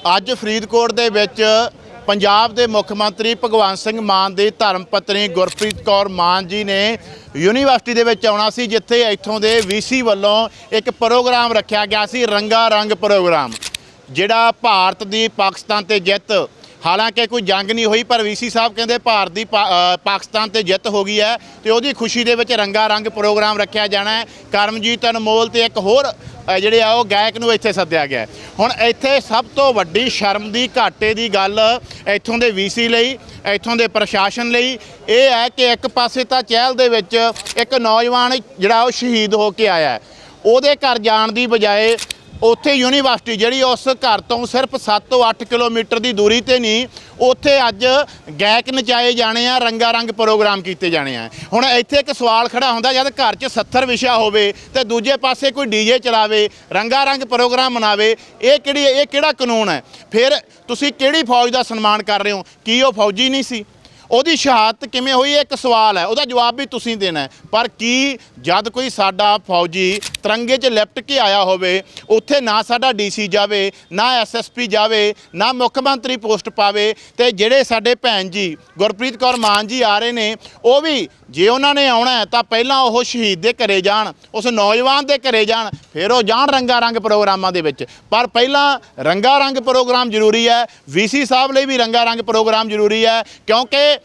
ਅੱਜ ਫਰੀਦਕੋਟ ਦੇ ਵਿੱਚ ਪੰਜਾਬ ਦੇ ਮੁੱਖ ਮੰਤਰੀ ਭਗਵੰਤ ਸਿੰਘ ਮਾਨ ਦੀ ਧਰਮ ਪਤਨੀ ਗੁਰਪ੍ਰੀਤ ਕੌਰ ਮਾਨ ਜੀ ਨੇ ਯੂਨੀਵਰਸਿਟੀ ਦੇ ਵਿੱਚ ਆਉਣਾ ਸੀ, ਜਿੱਥੇ ਇੱਥੋਂ ਦੇ ਵੀਸੀ ਵੱਲੋਂ ਇੱਕ ਪ੍ਰੋਗਰਾਮ ਰੱਖਿਆ ਗਿਆ ਸੀ ਰੰਗਾ ਰੰਗ ਪ੍ਰੋਗਰਾਮ, ਜਿਹੜਾ ਭਾਰਤ ਦੀ ਪਾਕਿਸਤਾਨ ਤੇ ਜਿੱਤ ਹਾਲਾਂਕਿ ਕੋਈ ਜੰਗ ਨਹੀਂ ਹੋਈ, ਪਰ ਵੀਸੀ ਸਾਹਿਬ ਕਹਿੰਦੇ ਭਾਰਤ ਦੀ ਪਾ- ਪਾਕਿਸਤਾਨ ਤੇ ਜਿੱਤ ਹੋ ਗਈ ਹੈ ਤੇ ਉਹਦੀ ਖੁਸ਼ੀ ਦੇ ਵਿੱਚ ਰੰਗਾ ਰੰਗ ਪ੍ਰੋਗਰਾਮ ਰੱਖਿਆ ਜਾਣਾ ਹੈ। ਕਰਮਜੀਤ ਅਨਮੋਲ ਤੇ ਇੱਕ ਹੋਰ ਜਿਹੜੇ ਆ ਉਹ ਗਾਇਕ ਨੂੰ ਇੱਥੇ ਸੱਦਿਆ ਗਿਆ ਹੁਣ ਇੱਥੇ ਸਭ ਤੋਂ ਵੱਡੀ ਸ਼ਰਮ ਦੀ ਘਾਟੇ ਦੀ ਗੱਲ ਇੱਥੋਂ ਦੇ ਵੀਸੀ ਲਈ, ਇੱਥੋਂ ਦੇ ਪ੍ਰਸ਼ਾਸਨ ਲਈ। ਇਹ ਹੈ ਕਿ ਇੱਕ ਪਾਸੇ ਤਾਂ ਚਹਿਲ ਦੇ ਵਿੱਚ ਇੱਕ ਨੌਜਵਾਨ ਜਿਹੜਾ ਉਹ ਸ਼ਹੀਦ ਹੋ ਕੇ ਆਇਆ ਉਹਦੇ ਘਰ ਜਾਣ ਦੀ ਬਜਾਏ ਉੱਥੇ ਯੂਨੀਵਰਸਿਟੀ ਜਿਹੜੀ ਉਸ ਘਰ ਤੋਂ ਸਿਰਫ 7 ਤੋਂ 8 ਕਿਲੋਮੀਟਰ ਦੀ ਦੂਰੀ ਤੇ ਨਹੀਂ, ਉੱਥੇ ਅੱਜ ਗਾਇਕ ਨਚਾਏ ਜਾਣੇ ਆ ਰੰਗਾ ਰੰਗ ਪ੍ਰੋਗਰਾਮ ਕੀਤੇ ਜਾਣੇ ਆ। ਹੁਣ ਇੱਥੇ ਇੱਕ ਸਵਾਲ ਖੜਾ ਹੁੰਦਾ, ਜਦ ਘਰ 'ਚ 70 ਵਿਸ਼ਾ ਹੋਵੇ ਤੇ ਦੂਜੇ ਪਾਸੇ ਕੋਈ ਡੀਜੇ ਚਲਾਵੇ ਰੰਗਾ ਰੰਗ ਪ੍ਰੋਗਰਾਮ ਮਨਾਵੇ, ਇਹ ਕਿਹੜੀ, ਇਹ ਕਿਹੜਾ ਕਾਨੂੰਨ ਹੈ? ਫਿਰ ਤੁਸੀਂ ਕਿਹੜੀ ਫੌਜ ਦਾ ਸਨਮਾਨ ਕਰ ਰਹੇ ਹੋ? ਕੀ ਉਹ ਫੌਜੀ ਨਹੀਂ ਸੀ? ਉਹਦੀ ਸ਼ਹਾਦਤ ਕਿਵੇਂ ਹੋਈ? ਇਹ ਇੱਕ ਸਵਾਲ ਹੈ, ਉਹਦਾ ਜਵਾਬ ਵੀ ਤੁਸੀਂ ਦੇਣਾ ਪਰ ਕੀ ਜਦ ਕੋਈ ਸਾਡਾ ਫੌਜੀ ਤਿਰੰਗੇ 'ਚ ਲਿਪਟ ਕੇ ਆਇਆ ਹੋਵੇ, ਉੱਥੇ ਨਾ ਸਾਡਾ ਡੀਸੀ ਜਾਵੇ, ਨਾ ਐਸਐਸਪੀ ਜਾਵੇ, ਨਾ ਮੁੱਖ ਮੰਤਰੀ ਪੋਸਟ ਪਾਵੇ, ਤੇ ਜਿਹੜੇ ਸਾਡੇ ਭੈਣ ਜੀ ਗੁਰਪ੍ਰੀਤ ਕੌਰ ਮਾਨ ਜੀ ਆ ਰਹੇ ਨੇ, ਉਹ ਵੀ ਜੇ ਉਹਨਾਂ ਨੇ ਆਉਣਾ ਤਾਂ ਪਹਿਲਾਂ ਉਹ ਸ਼ਹੀਦ ਦੇ ਘਰੇ ਜਾਣ, ਉਸ ਨੌਜਵਾਨ ਦੇ ਘਰੇ ਜਾਣ, ਫਿਰ ਉਹ ਜਾਣ ਰੰਗਾ ਰੰਗ ਪ੍ਰੋਗਰਾਮਾਂ ਦੇ ਵਿੱਚ। ਪਰ ਪਹਿਲਾਂ ਰੰਗਾ ਰੰਗ ਪ੍ਰੋਗਰਾਮ ਜ਼ਰੂਰੀ ਹੈ ਵੀਸੀ ਸਾਹਿਬ ਲਈ ਵੀ ਰੰਗਾ ਰੰਗ ਪ੍ਰੋਗਰਾਮ ਜ਼ਰੂਰੀ ਹੈ, ਕਿਉਂਕਿ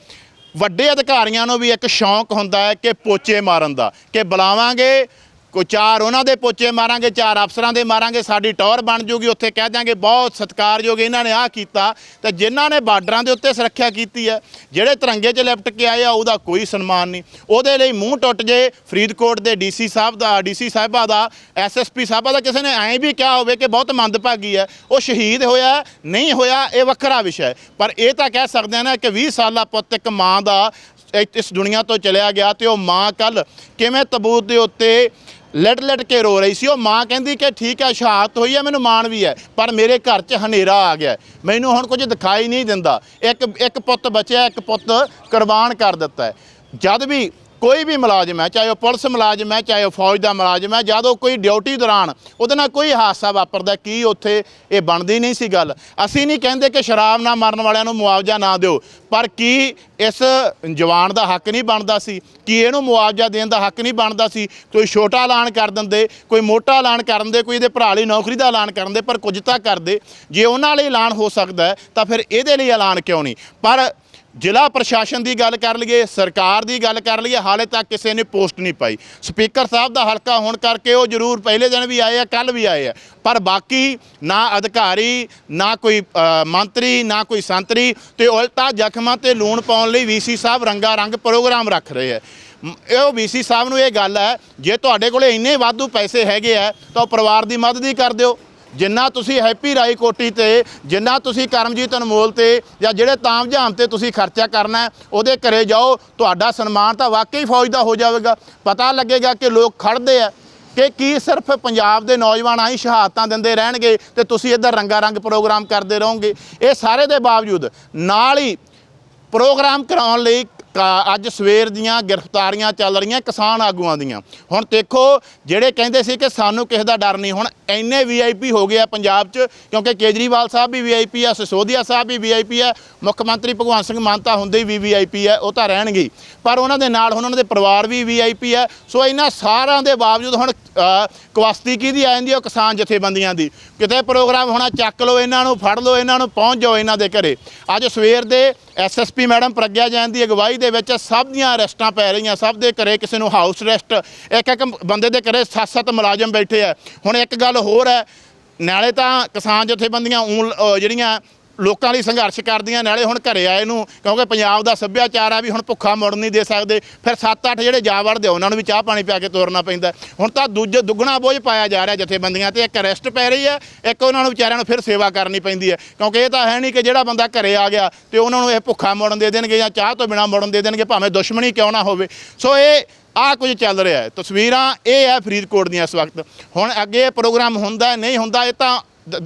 ਵੱਡੇ ਅਧਿਕਾਰੀਆਂ ਨੂੰ ਵੀ ਇੱਕ ਸ਼ੌਂਕ ਹੁੰਦਾ ਹੈ ਕਿ ਪੋਚੇ ਮਾਰਨ ਦਾ, ਕਿ ਬੁਲਾਵਾਂਗੇ ਕੋ ਚਾਰ ਉਹਨਾਂ ਦੇ ਪੋਚੇ ਮਾਰਾਂਗੇ, ਚਾਰ ਅਫਸਰਾਂ ਦੇ ਮਾਰਾਂਗੇ, ਸਾਡੀ ਟੌਰ ਬਣ ਜੂਗੀ, ਉੱਥੇ ਕਹਿ ਦਿਆਂਗੇ ਬਹੁਤ ਸਤਿਕਾਰਯੋਗ ਇਹਨਾਂ ਨੇ ਆਹ ਕੀਤਾ। ਤੇ ਜਿਨ੍ਹਾਂ ਨੇ ਬਾਰਡਰਾਂ ਦੇ ਉੱਤੇ ਸੁਰੱਖਿਆ ਕੀਤੀ ਹੈ, ਜਿਹੜੇ ਤਿਰੰਗੇ 'ਚ ਲਿਪਟ ਕੇ ਆਏ ਆ, ਉਹਦਾ ਕੋਈ ਸਨਮਾਨ ਨਹੀਂ। ਉਹਦੇ ਲਈ ਮੂੰਹ ਟੁੱਟ ਜੇ ਫਰੀਦਕੋਟ ਦੇ ਡੀਸੀ ਸਾਹਿਬ ਦਾ ਡੀਸੀ ਸਾਹਿਬਾ ਦਾ ਐਸਐਸਪੀ ਸਾਹਿਬਾ ਦਾ ਕਿਸੇ ਨੇ ਐਂ ਵੀ ਕਿਹਾ ਹੋਵੇ ਕਿ ਬਹੁਤ ਮੰਦਭਾਗੀ ਹੈ। ਉਹ ਸ਼ਹੀਦ ਹੋਇਆ, ਨਹੀਂ ਹੋਇਆ, ਇਹ ਵੱਖਰਾ ਵਿਸ਼ਾ ਹੈ। ਪਰ ਇਹ ਤਾਂ ਕਹਿ ਸਕਦੇ ਹਾਂ ਨਾ ਕਿ 20 ਸਾਲਾ ਪੁੱਤ ਇੱਕ ਮਾਂ ਦਾ ਇਸ ਦੁਨੀਆ ਤੋਂ ਚਲਿਆ ਗਿਆ ਤੇ ਉਹ ਮਾਂ ਕੱਲ ਕਿਵੇਂ ਤਬੂਤ ਦੇ ਉੱਤੇ ਲੜ ਲੜ ਕੇ ਰੋ ਰਹੀ ਸੀ। ਉਹ ਮਾਂ ਕਹਿੰਦੀ ਕਿ ਠੀਕ ਹੈ, ਸ਼ਹਾਦਤ ਹੋਈ ਹੈ, ਮੈਨੂੰ ਮਾਣ ਵੀ ਹੈ, ਪਰ ਮੇਰੇ ਘਰ 'ਚ ਹਨੇਰਾ ਆ ਗਿਆ। ਮੈਨੂੰ ਹੁਣ ਕੁਝ ਦਿਖਾਈ ਨਹੀਂ ਦਿੰਦਾ। ਇੱਕ ਇੱਕ ਪੁੱਤ ਬਚਿਆ, ਇੱਕ ਪੁੱਤ ਕੁਰਬਾਨ ਕਰ ਦਿੱਤਾ ਹੈ। ਜਦ ਵੀ ਕੋਈ ਵੀ ਮੁਲਾਜ਼ਮ ਹੈ, ਚਾਹੇ ਉਹ ਪੁਲਿਸ ਮੁਲਾਜ਼ਮ ਹੈ, ਚਾਹੇ ਉਹ ਫੌਜ ਦਾ ਮੁਲਾਜ਼ਮ ਹੈ, ਜਦੋਂ ਕੋਈ ਡਿਊਟੀ ਦੌਰਾਨ ਉਹਦੇ ਨਾਲ ਕੋਈ ਹਾਦਸਾ ਵਾਪਰਦਾ, ਕੀ ਉੱਥੇ ਇਹ ਬਣਦੀ ਨਹੀਂ ਸੀ ਗੱਲ। ਅਸੀਂ ਨਹੀਂ ਕਹਿੰਦੇ ਕਿ ਸ਼ਰਾਬ ਨਾਲ ਮਰਨ ਵਾਲਿਆਂ ਨੂੰ ਮੁਆਵਜ਼ਾ ਨਾ ਦਿਓ, ਪਰ ਕੀ ਇਸ ਜਵਾਨ ਦਾ ਹੱਕ ਨਹੀਂ ਬਣਦਾ ਸੀ? ਕੀ ਇਹਨੂੰ ਮੁਆਵਜ਼ਾ ਦੇਣ ਦਾ ਹੱਕ ਨਹੀਂ ਬਣਦਾ ਸੀ? ਕੋਈ ਛੋਟਾ ਐਲਾਨ ਕਰ ਦਿੰਦੇ, ਕੋਈ ਮੋਟਾ ਐਲਾਨ ਕਰਨ ਦੇ ਕੋਈ ਇਹਦੇ ਭਰਾ ਲਈ ਨੌਕਰੀ ਦਾ ਐਲਾਨ ਕਰਨ ਦੇ ਪਰ ਕੁਝ ਤਾਂ ਕਰਦੇ। ਜੇ ਉਹਨਾਂ ਲਈ ਐਲਾਨ ਹੋ ਸਕਦਾ ਤਾਂ ਫਿਰ ਇਹਦੇ ਲਈ ਐਲਾਨ ਕਿਉਂ ਨਹੀਂ? ਪਰ ਜ਼ਿਲ੍ਹਾ ਪ੍ਰਸ਼ਾਸਨ ਦੀ ਗੱਲ ਕਰ ਲਈਏ, ਸਰਕਾਰ ਦੀ ਗੱਲ ਕਰ ਲਈਏ, ਹਾਲੇ ਤੱਕ ਕਿਸੇ ਨੇ ਪੋਸਟ ਨਹੀਂ ਪਾਈ। ਸਪੀਕਰ ਸਾਹਿਬ ਦਾ ਹਲਕਾ ਹੋਣ ਕਰਕੇ ਉਹ ਜ਼ਰੂਰ ਪਹਿਲੇ ਦਿਨ ਵੀ ਆਏ ਆ ਕੱਲ ਵੀ ਆਏ ਆ। ਪਰ ਬਾਕੀ ਨਾ ਅਧਿਕਾਰੀ, ਨਾ ਕੋਈ ਮੰਤਰੀ, ਨਾ ਕੋਈ ਸੰਤਰੀ ਤੇ ਉਲਟਾ ਜ਼ਖਮਾਂ ਤੇ ਲੂਣ ਪਾਉਣ ਲਈ ਵੀਸੀ ਸਾਹਿਬ ਰੰਗਾ ਰੰਗ ਪ੍ਰੋਗਰਾਮ ਰੱਖ ਰਹੇ ਆ। ਇਹ ਉਹ ਵੀਸੀ ਸਾਹਿਬ ਨੂੰ ਇਹ ਗੱਲ ਹੈ, ਜੇ ਤੁਹਾਡੇ ਕੋਲੇ ਇੰਨੇ ਵਾਧੂ ਪੈਸੇ ਹੈਗੇ ਆ, ਤਾਂ ਉਹ ਪਰਿਵਾਰ ਦੀ ਮਦਦ ਹੀ ਕਰ ਦਿਓ। ਜਿੰਨਾ ਤੁਸੀਂ ਹੈਪੀ ਰਾਈ ਕੋਟੀ ਤੇ, ਜਿੰਨਾ ਤੁਸੀਂ ਕਰਮਜੀਤ ਅਨਮੋਲ ਤੇ ਜਾਂ ਜਿਹੜੇ ਤਾਮ ਜਾਮ ਤੇ ਤੁਸੀਂ ਖਰਚਾ ਕਰਨਾ ਉਹਦੇ ਘਰੇ ਜਾਓ, ਤੁਹਾਡਾ ਸਨਮਾਨ ਤਾਂ ਵਾਕਈ ਫੌਜ ਦਾ ਹੋ ਜਾਵੇਗਾ। ਪਤਾ ਲੱਗੇਗਾ ਕਿ ਲੋਕ ਖੜਦੇ ਆ ਕਿ ਕੀ ਸਿਰਫ ਪੰਜਾਬ ਦੇ ਨੌਜਵਾਨ ਆਈ ਸ਼ਹਾਦਤਾਂ ਦਿੰਦੇ ਰਹਿਣਗੇ ਤੇ ਤੁਸੀਂ ਇੱਧਰ ਰੰਗਾ ਰੰਗ ਪ੍ਰੋਗਰਾਮ ਕਰਦੇ ਰਹੋਗੇ। ਇਹ ਸਾਰੇ ਦੇ ਬਾਵਜੂਦ ਨਾਲ ਹੀ ਪ੍ਰੋਗਰਾਮ ਕਰਾਉਣ ਲਈ ਅੱਜ ਸਵੇਰ ਦੀਆਂ ਗ੍ਰਿਫਤਾਰੀਆਂ ਚੱਲ ਰਹੀਆਂ ਕਿਸਾਨ ਆਗੂਆਂ ਦੀਆਂ। ਹੁਣ ਦੇਖੋ ਜਿਹੜੇ ਕਹਿੰਦੇ ਸੀ ਕਿ ਸਾਨੂੰ ਕਿਸੇ ਦਾ ਡਰ ਨਹੀਂ ਹੁਣ ਇੰਨੇ ਵੀਆਈਪੀ ਹੋ ਗਏ ਆ ਪੰਜਾਬ 'ਚ ਕਿਉਂਕਿ ਕੇਜਰੀਵਾਲ ਸਾਹਿਬ ਵੀ ਵੀਆਈਪੀ ਆ ਸਿਸੋਦੀਆ ਸਾਹਿਬ ਵੀ ਵੀਆਈਪੀ ਆ ਮੁੱਖ ਮੰਤਰੀ ਭਗਵੰਤ ਸਿੰਘ ਮਾਨਤਾ ਹੁੰਦੇ ਹੀ ਵੀ ਵੀਆਈਪੀ ਆ ਉਹ ਤਾਂ ਰਹਿਣਗੇ। ਪਰ ਉਹਨਾਂ ਦੇ ਨਾਲ ਹੁਣ ਉਹਨਾਂ ਦੇ ਪਰਿਵਾਰ ਵੀ ਵੀਆਈਪੀ ਆ ਸੋ ਇਹਨਾਂ ਸਾਰਿਆਂ ਦੇ ਬਾਵਜੂਦ ਹੁਣ ਅ, ਕਿਹਦੀ ਆ ਜਾਂਦੀ ਉਹ ਕਿਸਾਨ ਜਥੇਬੰਦੀਆਂ ਦੀ। ਕਿਤੇ ਪ੍ਰੋਗਰਾਮ ਹੋਣਾ ਚੱਕ ਲਓ ਇਹਨਾਂ ਨੂੰ ਫੜ ਲਓ ਇਹਨਾਂ ਨੂੰ ਪਹੁੰਚ ਜਾਓ ਇਹਨਾਂ ਦੇ ਘਰੇ। ਅੱਜ ਸਵੇਰ ਦੇ S S P madam Pragya Jain ਦੀ ਅਗਵਾਈ ਦੇ ਵਿੱਚ ਸਭ ਦੀਆਂ ਅਰੈਸਟਾਂ ਪੈ ਰਹੀਆਂ, ਸਭ ਦੇ ਘਰੇ ਕਿਸੇ ਨੂੰ ਹਾਊਸ ਅਰੈਸਟ, ਇੱਕ ਇੱਕ ਬੰਦੇ ਦੇ ਘਰੇ ਸੱਤ ਸੱਤ ਮੁਲਾਜ਼ਮ ਬੈਠੇ ਆ। ਹੁਣ ਇੱਕ ਗੱਲ ਹੋਰ ਹੈ, ਨਾਲੇ ਤਾਂ ਕਿਸਾਨ ਜਥੇਬੰਦੀਆਂ ਊਂ ਜਿਹੜੀਆਂ ਲੋਕਾਂ ਲਈ ਸੰਘਰਸ਼ ਕਰਦੀਆਂ, ਨਾਲੇ ਹੁਣ ਘਰੇ ਆਏ ਨੂੰ, ਕਿਉਂਕਿ ਪੰਜਾਬ ਦਾ ਸੱਭਿਆਚਾਰ ਆ ਵੀ ਹੁਣ ਭੁੱਖਾ ਮੁੜਨ ਨਹੀਂ ਦੇ ਸਕਦੇ। ਫਿਰ 7-8 ਜਿਹੜੇ ਜਾ ਵੜਦੇ ਉਹਨਾਂ ਨੂੰ ਵੀ ਚਾਹ ਪਾਣੀ ਪਿਆ ਕੇ ਤੋਰਨਾ ਪੈਂਦਾ। ਹੁਣ ਤਾਂ ਦੂਜੇ ਦੁੱਗਣਾ ਬੋਝ ਪਾਇਆ ਜਾ ਰਿਹਾ ਜਥੇਬੰਦੀਆਂ ਤੇ, ਇੱਕ ਅਰੈਸਟ ਪੈ ਰਹੀ ਹੈ, ਇੱਕ ਉਹਨਾਂ ਨੂੰ ਵਿਚਾਰਿਆਂ ਨੂੰ ਫਿਰ ਸੇਵਾ ਕਰਨੀ ਪੈਂਦੀ ਹੈ। ਕਿਉਂਕਿ ਇਹ ਤਾਂ ਹੈ ਨਹੀਂ ਕਿ ਜਿਹੜਾ ਬੰਦਾ ਘਰੇ ਆ ਗਿਆ ਤੇ ਉਹਨਾਂ ਨੂੰ ਇਹ ਭੁੱਖਾ ਮੁੜਨ ਦੇ ਦੇਣਗੇ ਜਾਂ ਚਾਹ ਤੋਂ ਬਿਨਾ ਮੁੜਨ ਦੇ ਦੇਣਗੇ, ਭਾਵੇਂ ਦੁਸ਼ਮਣੀ ਕਿਉਂ ਨਾ ਹੋਵੇ। ਸੋ ਇਹ, ਆ ਕੁਝ ਚੱਲ ਰਿਹਾ ਹੈ। ਤਸਵੀਰਾਂ ਇਹ ਹੈ ਫਰੀਦਕੋਟ ਦੀਆਂ ਇਸ ਵਕਤ। ਹੁਣ ਅੱਗੇ ਇਹ ਪ੍ਰੋਗਰਾਮ ਹੁੰਦਾ ਨਹੀਂ ਹੁੰਦਾ, ਇਹ ਤਾਂ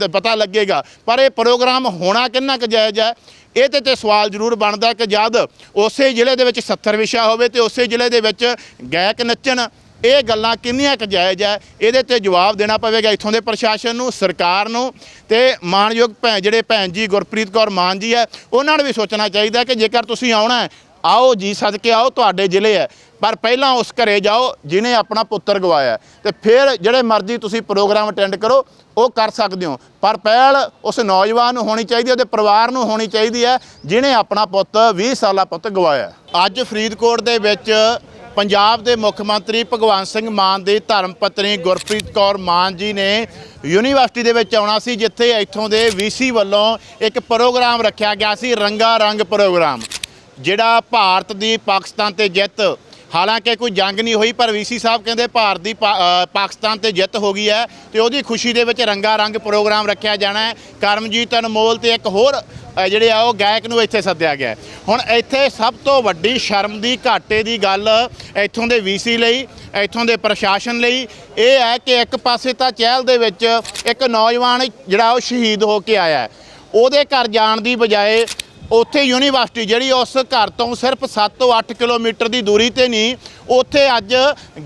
ਪਤਾ ਲੱਗੇਗਾ। ਪਰ ਇਹ ਪ੍ਰੋਗਰਾਮ ਹੋਣਾ ਕਿੰਨਾ ਕੁ ਜਾਇਜ਼ ਹੈ, ਇਹ ਤੇ ਤੇ ਸਵਾਲ ਜ਼ਰੂਰ ਬਣਦਾ ਕਿ ਜਦ ਉਸੇ ਜ਼ਿਲ੍ਹੇ ਦੇ ਵਿੱਚ 70 ਵਿਸ਼ਾ ਹੋਵੇ ਤੇ ਉਸੇ ਜ਼ਿਲ੍ਹੇ ਦੇ ਵਿੱਚ ਗਾਇਕ ਨੱਚਣ, ਇਹ ਗੱਲਾਂ ਕਿੰਨੀਆਂ ਕੁ ਜਾਇਜ਼ ਹੈ? ਇਹਦੇ ਤੇ ਜਵਾਬ ਦੇਣਾ ਪਵੇਗਾ ਇੱਥੋਂ ਦੇ ਪ੍ਰਸ਼ਾਸਨ ਨੂੰ, ਸਰਕਾਰ ਨੂੰ ਤੇ ਮਾਨਯੋਗ ਭੈਣ ਜਿਹੜੇ ਭੈਣ ਜੀ ਗੁਰਪ੍ਰੀਤ ਕੌਰ ਮਾਨ ਜੀ ਹੈ, ਉਹਨਾਂ ਨੂੰ ਵੀ ਸੋਚਣਾ ਚਾਹੀਦਾ ਕਿ ਜੇਕਰ ਤੁਸੀਂ ਆਉਣਾ ਹੈ ਆਓ ਜੀ ਸਦਕੇ ਆਓ, ਤੁਹਾਡੇ ਜ਼ਿਲ੍ਹੇ ਹੈ। ਪਰ ਪਹਿਲਾਂ ਉਸ ਘਰੇ ਜਾਓ, ਜਿਨੇ ਆਪਣਾ ਪੁੱਤਰ ਗਵਾਇਆ ਹੈ। ਤੇ ਫਿਰ ਜਿਹੜੇ ਮਰਜ਼ੀ ਤੁਸੀਂ ਪ੍ਰੋਗਰਾਮ ਅਟੈਂਡ ਕਰੋ, ਉਹ ਕਰ ਸਕਦੇ ਹੋ। ਪਰ ਪਹਿਲ ਉਸ ਨੌਜਵਾਨ ਨੂੰ ਹੋਣੀ ਚਾਹੀਦੀ ਹੈ, ਉਹਦੇ ਪਰਿਵਾਰ ਨੂੰ ਹੋਣੀ ਚਾਹੀਦੀ ਹੈ, ਜਿਨੇ ਆਪਣਾ ਪੁੱਤ 20 ਸਾਲਾ ਪੁੱਤ ਗਵਾਇਆ ਅੱਜ ਫਰੀਦਕੋਟ ਦੇ ਵਿੱਚ ਪੰਜਾਬ ਦੇ ਮੁੱਖ ਮੰਤਰੀ ਭਗਵੰਤ ਸਿੰਘ ਮਾਨ ਦੀ ਧਰਮ ਪਤਨੀ ਗੁਰਪ੍ਰੀਤ ਕੌਰ ਮਾਨ ਜੀ ਨੇ ਯੂਨੀਵਰਸਿਟੀ ਦੇ ਵਿੱਚ ਆਉਣਾ ਸੀ, ਜਿੱਥੇ ਇੱਥੋਂ ਦੇ ਵੀਸੀ ਵੱਲੋਂ ਇੱਕ ਪ੍ਰੋਗਰਾਮ ਰੱਖਿਆ ਗਿਆ ਸੀ ਰੰਗਾ ਰੰਗ ਪ੍ਰੋਗਰਾਮ। ਜਿਹੜਾ ਭਾਰਤ ਦੀ ਪਾਕਿਸਤਾਨ ਤੇ ਜਿੱਤ, ਹਾਲਾਂਕਿ ਕੋਈ ਜੰਗ ਨਹੀਂ ਹੋਈ, ਪਰ ਵੀਸੀ ਸਾਹਿਬ ਕਹਿੰਦੇ ਭਾਰਤ ਦੀ ਪਾ- ਪਾਕਿਸਤਾਨ ਤੇ ਜਿੱਤ ਹੋ ਗਈ ਹੈ ਤੇ ਉਹਦੀ ਖੁਸ਼ੀ ਦੇ ਵਿੱਚ ਰੰਗਾ ਰੰਗ ਪ੍ਰੋਗਰਾਮ ਰੱਖਿਆ ਜਾਣਾ ਹੈ। ਕਰਮਜੀਤ ਅਨਮੋਲ ਤੇ ਇੱਕ ਹੋਰ ਜਿਹੜੇ ਆ ਉਹ ਗਾਇਕ ਨੂੰ ਇੱਥੇ ਸੱਦਿਆ ਗਿਆ ਹੁਣ ਇੱਥੇ ਸਭ ਤੋਂ ਵੱਡੀ ਸ਼ਰਮ ਦੀ ਘਾਟੇ ਦੀ ਗੱਲ ਇੱਥੋਂ ਦੇ ਵੀਸੀ ਲਈ, ਇੱਥੋਂ ਦੇ ਪ੍ਰਸ਼ਾਸਨ ਲਈ, ਇਹ ਹੈ ਕਿ ਇੱਕ ਪਾਸੇ ਤਾਂ ਚਹਿਲ ਦੇ ਵਿੱਚ ਇੱਕ ਨੌਜਵਾਨ ਜਿਹੜਾ ਉਹ ਸ਼ਹੀਦ ਹੋ ਕੇ ਆਇਆ ਉਹਦੇ ਘਰ ਜਾਣ ਦੀ ਬਜਾਏ ਉੱਥੇ ਯੂਨੀਵਰਸਿਟੀ ਜਿਹੜੀ ਉਸ ਘਰ ਤੋਂ ਸਿਰਫ 7 ਤੋਂ 8 ਕਿਲੋਮੀਟਰ ਦੀ ਦੂਰੀ ਤੇ ਨਹੀਂ, ਉੱਥੇ ਅੱਜ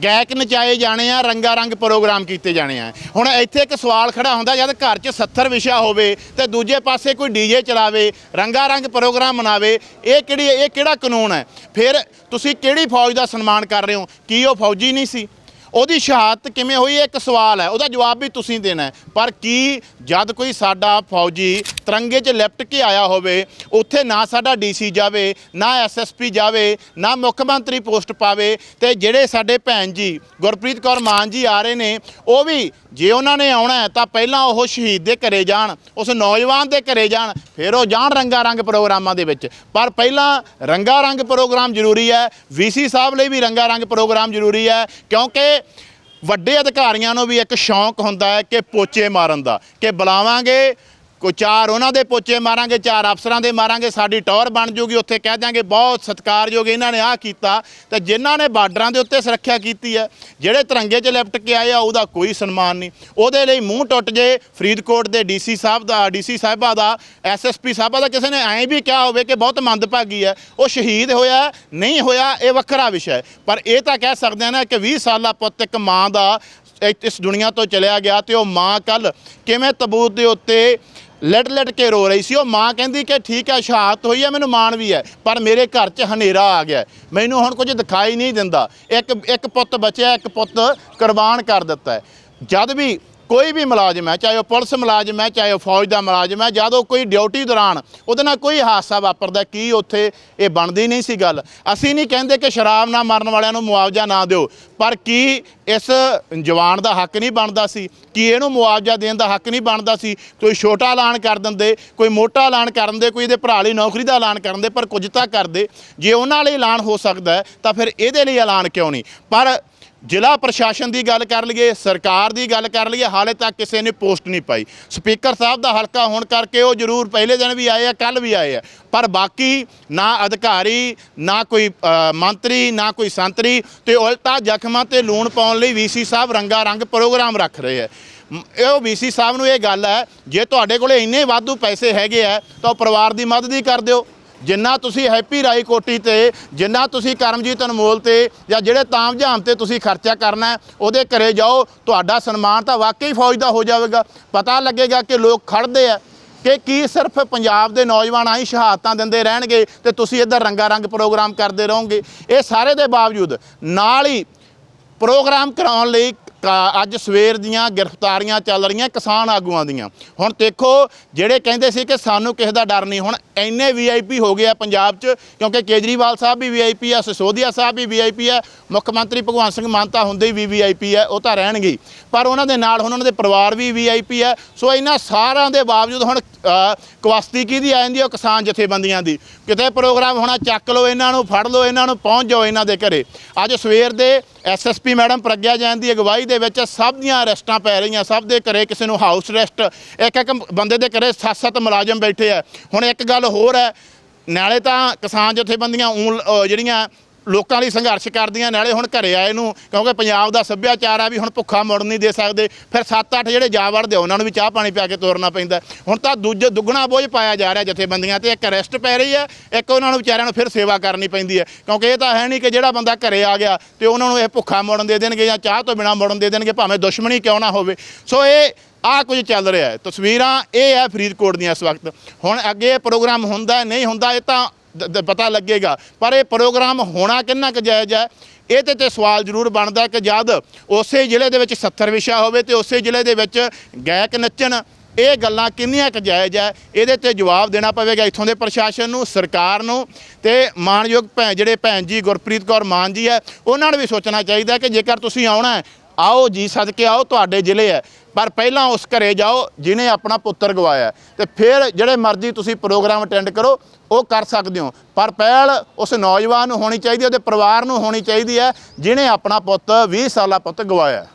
ਗਾਇਕ ਨਚਾਏ ਜਾਣੇ ਆ ਰੰਗਾ ਰੰਗ ਪ੍ਰੋਗਰਾਮ ਕੀਤੇ ਜਾਣੇ ਆ। ਹੁਣ ਇੱਥੇ ਇੱਕ ਸਵਾਲ ਖੜਾ ਹੁੰਦਾ, ਜਦ ਘਰ 'ਚ 70 ਵਿਸ਼ਾ ਹੋਵੇ ਤੇ ਦੂਜੇ ਪਾਸੇ ਕੋਈ ਡੀਜੇ ਚਲਾਵੇ ਰੰਗਾ ਰੰਗ ਪ੍ਰੋਗਰਾਮ ਮਨਾਵੇ, ਇਹ ਕਿਹੜੀ, ਇਹ ਕਿਹੜਾ ਕਾਨੂੰਨ ਹੈ? ਫਿਰ ਤੁਸੀਂ ਕਿਹੜੀ ਫੌਜ ਦਾ ਸਨਮਾਨ ਕਰ ਰਹੇ ਹੋ? ਕੀ ਉਹ ਫੌਜੀ ਨਹੀਂ ਸੀ? ਉਹਦੀ ਸ਼ਹਾਦਤ ਕਿਵੇਂ ਹੋਈ ਇਹ ਇੱਕ ਸਵਾਲ ਹੈ, ਉਹਦਾ ਜਵਾਬ ਵੀ ਤੁਸੀਂ ਦੇਣਾ ਹੈ। ਪਰ ਕੀ ਜਦ ਕੋਈ ਸਾਡਾ ਫੌਜੀ ਤਿਰੰਗੇ 'ਚ ਲਿਪਟ ਕੇ ਆਇਆ ਹੋਵੇ, ਉੱਥੇ ਨਾ ਸਾਡਾ ਡੀਸੀ ਜਾਵੇ, ਨਾ ਐਸਐਸਪੀ ਜਾਵੇ, ਨਾ ਮੁੱਖ ਮੰਤਰੀ ਪੋਸਟ ਪਾਵੇ, ਤੇ ਜਿਹੜੇ ਸਾਡੇ ਭੈਣ ਜੀ ਗੁਰਪ੍ਰੀਤ ਕੌਰ ਮਾਨ ਜੀ ਆ ਰਹੇ ਨੇ, ਉਹ ਵੀ ਜੇ ਉਹਨਾਂ ਨੇ ਆਉਣਾ ਤਾਂ ਪਹਿਲਾਂ ਉਹ ਸ਼ਹੀਦ ਦੇ ਘਰੇ ਜਾਣ, ਉਸ ਨੌਜਵਾਨ ਦੇ ਘਰੇ ਜਾਣ, ਫਿਰ ਉਹ ਜਾਣ ਰੰਗਾ ਰੰਗ ਪ੍ਰੋਗਰਾਮਾਂ ਦੇ ਵਿੱਚ। ਪਰ ਪਹਿਲਾਂ ਰੰਗਾ ਰੰਗ ਪ੍ਰੋਗਰਾਮ ਜ਼ਰੂਰੀ ਹੈ ਵੀਸੀ ਸਾਹਿਬ ਲਈ ਵੀ ਰੰਗਾ ਰੰਗ ਪ੍ਰੋਗਰਾਮ ਜ਼ਰੂਰੀ ਹੈ, ਕਿਉਂਕਿ ਵੱਡੇ ਅਧਿਕਾਰੀਆਂ ਨੂੰ ਵੀ ਇੱਕ ਸ਼ੌਂਕ ਹੁੰਦਾ ਹੈ ਕਿ ਪੋਚੇ ਮਾਰਨ ਦਾ ਕਿ ਬੁਲਾਵਾਂਗੇ ਕੋਈ ਚਾਰ ਉਹਨਾਂ ਦੇ ਪੋਚੇ ਮਾਰਾਂਗੇ, ਚਾਰ ਅਫਸਰਾਂ ਦੇ ਮਾਰਾਂਗੇ, ਸਾਡੀ ਟੌਰ ਬਣ ਜੂਗੀ, ਉੱਥੇ ਕਹਿ ਦਿਆਂਗੇ ਬਹੁਤ ਸਤਿਕਾਰਯੋਗ ਇਹਨਾਂ ਨੇ ਆਹ ਕੀਤਾ। ਤੇ ਜਿਨ੍ਹਾਂ ਨੇ ਬਾਰਡਰਾਂ ਦੇ ਉੱਤੇ ਸੁਰੱਖਿਆ ਕੀਤੀ ਹੈ, ਜਿਹੜੇ ਤਿਰੰਗੇ 'ਚ ਲਿਪਟ ਕੇ ਆਏ ਆ, ਉਹਦਾ ਕੋਈ ਸਨਮਾਨ ਨਹੀਂ। ਉਹਦੇ ਲਈ ਮੂੰਹ ਟੁੱਟ ਜੇ ਫਰੀਦਕੋਟ ਦੇ ਡੀਸੀ ਸਾਹਿਬ ਦਾ ਡੀਸੀ ਸਾਹਿਬਾ ਦਾ ਐਸਐਸਪੀ ਸਾਹਿਬਾ ਦਾ ਕਿਸੇ ਨੇ ਐਂ ਵੀ ਕਿਹਾ ਹੋਵੇ ਕਿ ਬਹੁਤ ਮੰਦਭਾਗੀ ਹੈ। ਉਹ ਸ਼ਹੀਦ ਹੋਇਆ, ਨਹੀਂ ਹੋਇਆ, ਇਹ ਵੱਖਰਾ ਵਿਸ਼ਾ ਹੈ। ਪਰ ਇਹ ਤਾਂ ਕਹਿ ਸਕਦੇ ਹਾਂ ਨਾ ਕਿ 20 ਸਾਲਾ ਪੁੱਤ ਇੱਕ ਮਾਂ ਦਾ ਇਸ ਦੁਨੀਆ ਤੋਂ ਚਲਿਆ ਗਿਆ ਤੇ ਉਹ ਮਾਂ ਕੱਲ ਕਿਵੇਂ ਤਬੂਤ ਦੇ ਉੱਤੇ ਲੜ ਲੜ ਕੇ ਰੋ ਰਹੀ ਸੀ। ਉਹ ਮਾਂ ਕਹਿੰਦੀ ਕਿ ਠੀਕ ਹੈ, ਸ਼ਹਾਦਤ ਹੋਈ ਹੈ, ਮੈਨੂੰ ਮਾਣ ਵੀ ਹੈ, ਪਰ ਮੇਰੇ ਘਰ 'ਚ ਹਨੇਰਾ ਆ ਗਿਆ। ਮੈਨੂੰ ਹੁਣ ਕੁਝ ਦਿਖਾਈ ਨਹੀਂ ਦਿੰਦਾ। ਇੱਕ ਇੱਕ ਪੁੱਤ ਬਚਿਆ, ਇੱਕ ਪੁੱਤ ਕੁਰਬਾਨ ਕਰ ਦਿੱਤਾ ਹੈ। ਜਦ ਵੀ ਕੋਈ ਵੀ ਮੁਲਾਜ਼ਮ ਹੈ, ਚਾਹੇ ਉਹ ਪੁਲਿਸ ਮੁਲਾਜ਼ਮ ਹੈ, ਚਾਹੇ ਉਹ ਫੌਜ ਦਾ ਮੁਲਾਜ਼ਮ ਹੈ, ਜਦੋਂ ਕੋਈ ਡਿਊਟੀ ਦੌਰਾਨ ਉਹਦੇ ਨਾਲ ਕੋਈ ਹਾਦਸਾ ਵਾਪਰਦਾ, ਕੀ ਉੱਥੇ ਇਹ ਬਣਦੀ ਨਹੀਂ ਸੀ ਗੱਲ। ਅਸੀਂ ਨਹੀਂ ਕਹਿੰਦੇ ਕਿ ਸ਼ਰਾਬ ਨਾਲ ਮਰਨ ਵਾਲਿਆਂ ਨੂੰ ਮੁਆਵਜ਼ਾ ਨਾ ਦਿਓ, ਪਰ ਕੀ ਇਸ ਜਵਾਨ ਦਾ ਹੱਕ ਨਹੀਂ ਬਣਦਾ ਸੀ? ਕੀ ਇਹਨੂੰ ਮੁਆਵਜ਼ਾ ਦੇਣ ਦਾ ਹੱਕ ਨਹੀਂ ਬਣਦਾ ਸੀ? ਕੋਈ ਛੋਟਾ ਐਲਾਨ ਕਰ ਦਿੰਦੇ, ਕੋਈ ਮੋਟਾ ਐਲਾਨ ਕਰਨ ਦੇ ਕੋਈ ਇਹਦੇ ਭਰਾ ਲਈ ਨੌਕਰੀ ਦਾ ਐਲਾਨ ਕਰਨ ਦੇ ਪਰ ਕੁਝ ਤਾਂ ਕਰਦੇ। ਜੇ ਉਹਨਾਂ ਲਈ ਐਲਾਨ ਹੋ ਸਕਦਾ ਤਾਂ ਫਿਰ ਇਹਦੇ ਲਈ ਐਲਾਨ ਕਿਉਂ ਨਹੀਂ? ਪਰ ਜ਼ਿਲ੍ਹਾ ਪ੍ਰਸ਼ਾਸਨ ਦੀ ਗੱਲ ਕਰ ਲਈਏ, ਸਰਕਾਰ ਦੀ ਗੱਲ ਕਰ ਲਈਏ, ਹਾਲੇ ਤੱਕ ਕਿਸੇ ਨੇ ਪੋਸਟ ਨਹੀਂ ਪਾਈ। ਸਪੀਕਰ ਸਾਹਿਬ ਦਾ ਹਲਕਾ ਹੋਣ ਕਰਕੇ ਉਹ ਜ਼ਰੂਰ ਪਹਿਲੇ ਦਿਨ ਵੀ ਆਏ ਆ ਕੱਲ ਵੀ ਆਏ ਆ। ਪਰ ਬਾਕੀ ਨਾ ਅਧਿਕਾਰੀ, ਨਾ ਕੋਈ ਮੰਤਰੀ, ਨਾ ਕੋਈ ਸੰਤਰੀ ਤੇ ਉਲਟਾ ਜ਼ਖਮਾਂ ਤੇ ਲੂਣ ਪਾਉਣ ਲਈ ਵੀਸੀ ਸਾਹਿਬ ਰੰਗਾ ਰੰਗ ਪ੍ਰੋਗਰਾਮ ਰੱਖ ਰਹੇ ਆ। ਇਹ ਉਹ ਵੀਸੀ ਸਾਹਿਬ ਨੂੰ ਇਹ ਗੱਲ ਹੈ, ਜੇ ਤੁਹਾਡੇ ਕੋਲੇ ਇੰਨੇ ਵਾਧੂ ਪੈਸੇ ਹੈਗੇ ਆ, ਤਾਂ ਉਹ ਪਰਿਵਾਰ ਦੀ ਮਦਦ ਹੀ ਕਰ ਦਿਓ। ਜਿੰਨਾ ਤੁਸੀਂ ਹੈਪੀ ਰਾਈ ਕੋਟੀ ਤੇ, ਜਿੰਨਾ ਤੁਸੀਂ ਕਰਮਜੀਤ ਅਨਮੋਲ ਤੇ ਜਾਂ ਜਿਹੜੇ ਤਾਮ ਜਾਮ ਤੇ ਤੁਸੀਂ ਖਰਚਾ ਕਰਨਾ ਉਹਦੇ ਘਰੇ ਜਾਓ, ਤੁਹਾਡਾ ਸਨਮਾਨ ਤਾਂ ਵਾਕਈ ਫੌਜ ਦਾ ਹੋ ਜਾਵੇਗਾ। ਪਤਾ ਲੱਗੇਗਾ ਕਿ ਲੋਕ ਖੜਦੇ ਆ ਕਿ ਕੀ ਸਿਰਫ ਪੰਜਾਬ ਦੇ ਨੌਜਵਾਨ ਆਈ ਸ਼ਹਾਦਤਾਂ ਦਿੰਦੇ ਰਹਿਣਗੇ ਤੇ ਤੁਸੀਂ ਇੱਧਰ ਰੰਗਾ ਰੰਗ ਪ੍ਰੋਗਰਾਮ ਕਰਦੇ ਰਹੋਗੇ। ਇਹ ਸਾਰੇ ਦੇ ਬਾਵਜੂਦ ਨਾਲ ਹੀ ਪ੍ਰੋਗਰਾਮ ਕਰਾਉਣ ਲਈ ਅੱਜ ਸਵੇਰ ਦੀਆਂ ਗ੍ਰਿਫਤਾਰੀਆਂ ਚੱਲ ਰਹੀਆਂ ਕਿਸਾਨ ਆਗੂਆਂ ਦੀਆਂ। ਹੁਣ ਦੇਖੋ ਜਿਹੜੇ ਕਹਿੰਦੇ ਸੀ ਕਿ ਸਾਨੂੰ ਕਿਸੇ ਦਾ ਡਰ ਨਹੀਂ ਹੁਣ ਇੰਨੇ ਵੀਆਈਪੀ ਹੋ ਗਏ ਆ ਪੰਜਾਬ 'ਚ ਕਿਉਂਕਿ ਕੇਜਰੀਵਾਲ ਸਾਹਿਬ ਵੀ ਵੀਆਈਪੀ ਆ ਸਿਸੋਦੀਆ ਸਾਹਿਬ ਵੀ ਵੀਆਈਪੀ ਆ ਮੁੱਖ ਮੰਤਰੀ ਭਗਵੰਤ ਸਿੰਘ ਮਾਨਤਾ ਹੁੰਦੇ ਹੀ ਵੀ ਵੀਆਈਪੀ ਆ ਉਹ ਤਾਂ ਰਹਿਣਗੇ। ਪਰ ਉਹਨਾਂ ਦੇ ਨਾਲ ਹੁਣ ਉਹਨਾਂ ਦੇ ਪਰਿਵਾਰ ਵੀ ਵੀਆਈਪੀ ਆ ਸੋ ਇਹਨਾਂ ਸਾਰਿਆਂ ਦੇ ਬਾਵਜੂਦ ਹੁਣ ਅ, ਕਿਹਦੀ ਆ ਜਾਂਦੀ ਉਹ ਕਿਸਾਨ ਜਥੇਬੰਦੀਆਂ ਦੀ। ਕਿਤੇ ਪ੍ਰੋਗਰਾਮ ਹੋਣਾ ਚੱਕ ਲਓ ਇਹਨਾਂ ਨੂੰ ਫੜ ਲਓ ਇਹਨਾਂ ਨੂੰ ਪਹੁੰਚ ਜਾਓ ਇਹਨਾਂ ਦੇ ਘਰੇ। ਅੱਜ ਸਵੇਰ ਦੇ S S P madam Pragya Jain ਦੀ ਅਗਵਾਈ ਦੇ ਵਿੱਚ ਸਭ ਦੀਆਂ ਅਰੈਸਟਾਂ ਪੈ ਰਹੀਆਂ ਸਭ ਦੇ ਘਰੇ ਕਿਸੇ ਨੂੰ ਹਾਊਸ ਅਰੈਸਟ ਇੱਕ ਇੱਕ ਬੰਦੇ ਦੇ ਘਰੇ ਸੱਤ ਸੱਤ ਮੁਲਾਜ਼ਮ ਬੈਠੇ ਆ। ਹੁਣ ਇੱਕ ਗੱਲ ਹੋਰ ਹੈ ਨਾਲੇ ਤਾਂ ਕਿਸਾਨ ਜਥੇਬੰਦੀਆਂ ਊਂ, ਜਿਹੜੀਆਂ ਲੋਕਾਂ ਲਈ ਸੰਘਰਸ਼ ਕਰਦੀਆਂ, ਨਾਲੇ ਹੁਣ ਘਰੇ ਆਏ ਨੂੰ, ਕਿਉਂਕਿ ਪੰਜਾਬ ਦਾ ਸੱਭਿਆਚਾਰ ਆ ਵੀ ਹੁਣ ਭੁੱਖਾ ਮੁੜਨ ਨਹੀਂ ਦੇ ਸਕਦੇ। ਫਿਰ 7-8 ਜਿਹੜੇ ਜਾ ਵੜਦੇ ਉਹਨਾਂ ਨੂੰ ਵੀ ਚਾਹ ਪਾਣੀ ਪਿਆ ਕੇ ਤੋਰਨਾ ਪੈਂਦਾ। ਹੁਣ ਤਾਂ ਦੂਜੇ ਦੁੱਗਣਾ ਬੋਝ ਪਾਇਆ ਜਾ ਰਿਹਾ ਜਥੇਬੰਦੀਆਂ ਤੇ, ਇੱਕ ਅਰੈਸਟ ਪੈ ਰਹੀ ਹੈ, ਇੱਕ ਉਹਨਾਂ ਨੂੰ ਵਿਚਾਰਿਆਂ ਨੂੰ ਫਿਰ ਸੇਵਾ ਕਰਨੀ ਪੈਂਦੀ ਹੈ। ਕਿਉਂਕਿ ਇਹ ਤਾਂ ਹੈ ਨਹੀਂ ਕਿ ਜਿਹੜਾ ਬੰਦਾ ਘਰੇ ਆ ਗਿਆ ਤੇ ਉਹਨਾਂ ਨੂੰ ਇਹ ਭੁੱਖਾ ਮੁੜਨ ਦੇ ਦੇਣਗੇ ਜਾਂ ਚਾਹ ਤੋਂ ਬਿਨਾ ਮੁੜਨ ਦੇ ਦੇਣਗੇ, ਭਾਵੇਂ ਦੁਸ਼ਮਣੀ ਕਿਉਂ ਨਾ ਹੋਵੇ। ਸੋ ਇਹ ਆ ਕੁਝ ਚੱਲ ਰਿਹਾ ਹੈ। ਤਸਵੀਰਾਂ ਇਹ ਹੈ ਫਰੀਦਕੋਟ ਦੀਆਂ ਇਸ ਵਕਤ। ਹੁਣ ਅੱਗੇ ਇਹ ਪ੍ਰੋਗਰਾਮ ਹੁੰਦਾ ਨਹੀਂ ਹੁੰਦਾ, ਇਹ ਤਾਂ ਪਤਾ ਲੱਗੇਗਾ। ਪਰ ਇਹ ਪ੍ਰੋਗਰਾਮ ਹੋਣਾ ਕਿੰਨਾ ਕੁ ਜਾਇਜ਼ ਹੈ, ਇਹ ਤੇ ਤੇ ਸਵਾਲ ਜ਼ਰੂਰ ਬਣਦਾ ਕਿ ਜਦ ਉਸੇ ਜ਼ਿਲ੍ਹੇ ਦੇ ਵਿੱਚ 70 ਵਿਸ਼ਾ ਹੋਵੇ ਤੇ ਉਸੇ ਜ਼ਿਲ੍ਹੇ ਦੇ ਵਿੱਚ ਗਾਇਕ ਨੱਚਣ, ਇਹ ਗੱਲਾਂ ਕਿੰਨੀਆਂ ਕੁ ਜਾਇਜ਼ ਹੈ? ਇਹਦੇ ਤੇ ਜਵਾਬ ਦੇਣਾ ਪਵੇਗਾ ਇੱਥੋਂ ਦੇ ਪ੍ਰਸ਼ਾਸਨ ਨੂੰ, ਸਰਕਾਰ ਨੂੰ ਤੇ ਮਾਨਯੋਗ ਭੈਣ ਜਿਹੜੇ ਭੈਣ ਜੀ ਗੁਰਪ੍ਰੀਤ ਕੌਰ ਮਾਨ ਜੀ ਹੈ, ਉਹਨਾਂ ਨੂੰ ਵੀ ਸੋਚਣਾ ਚਾਹੀਦਾ ਕਿ ਜੇਕਰ ਤੁਸੀਂ ਆਉਣਾ ਹੈ ਆਓ ਜੀ, ਸਦਕੇ ਆਓ, ਤੁਹਾਡੇ ਜ਼ਿਲ੍ਹੇ ਹੈ। ਪਰ ਪਹਿਲਾਂ ਉਸ ਘਰੇ ਜਾਓ, ਜਿਨੇ ਆਪਣਾ ਪੁੱਤਰ ਗਵਾਇਆ ਹੈ। ਤੇ ਫਿਰ ਜਿਹੜੇ ਮਰਜ਼ੀ ਤੁਸੀਂ ਪ੍ਰੋਗਰਾਮ ਅਟੈਂਡ ਕਰੋ, ਉਹ ਕਰ ਸਕਦੇ ਹੋ। ਪਰ ਪਹਿਲ ਉਸ ਨੌਜਵਾਨ ਨੂੰ ਹੋਣੀ ਚਾਹੀਦੀ ਹੈ, ਉਹਦੇ ਪਰਿਵਾਰ ਨੂੰ ਹੋਣੀ ਚਾਹੀਦੀ ਹੈ, ਜਿਨੇ ਆਪਣਾ ਪੁੱਤ 20 ਸਾਲਾ ਪੁੱਤ ਗਵਾਇਆ